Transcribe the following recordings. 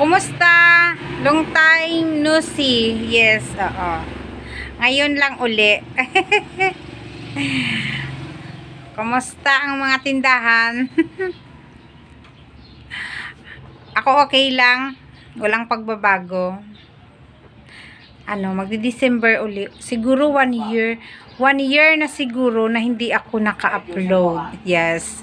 Kumusta? Long time no see. Yes, oo. Ngayon lang uli. Kumusta ang mga tindahan? Ako okay lang. Walang pagbabago. Ano, magdi-December uli. Siguro one year. One year na siguro na hindi ako naka-upload. Yes.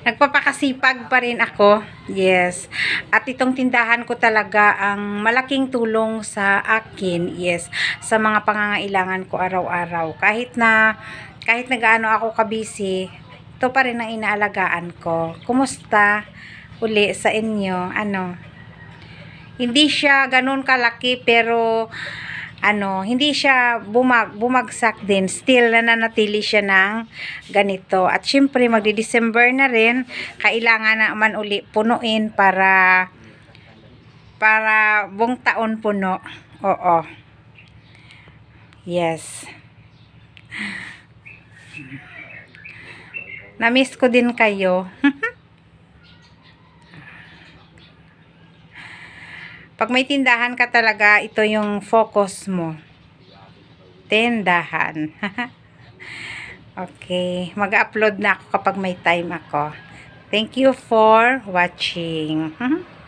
Nagpapakasipag pa rin ako. Yes. At itong tindahan ko talaga ang malaking tulong sa akin. Yes. Sa mga pangangailangan ko araw-araw. Kahit na kahit nagaano ako kabisi, ito pa rin ang inaalagaan ko. Kumusta uli sa inyo? Ano? Hindi siya ganun kalaki pero ano, hindi siya bumag, bumagsak din. Still, nananatili siya ng ganito. At syempre, magdi-December na rin. Kailangan naman uli punuin para para buong taon puno. Oo. Yes. Namiss ko din kayo. Pag may tindahan ka talaga, ito yung focus mo. Tindahan. okay. Mag-upload na ako kapag may time ako. Thank you for watching.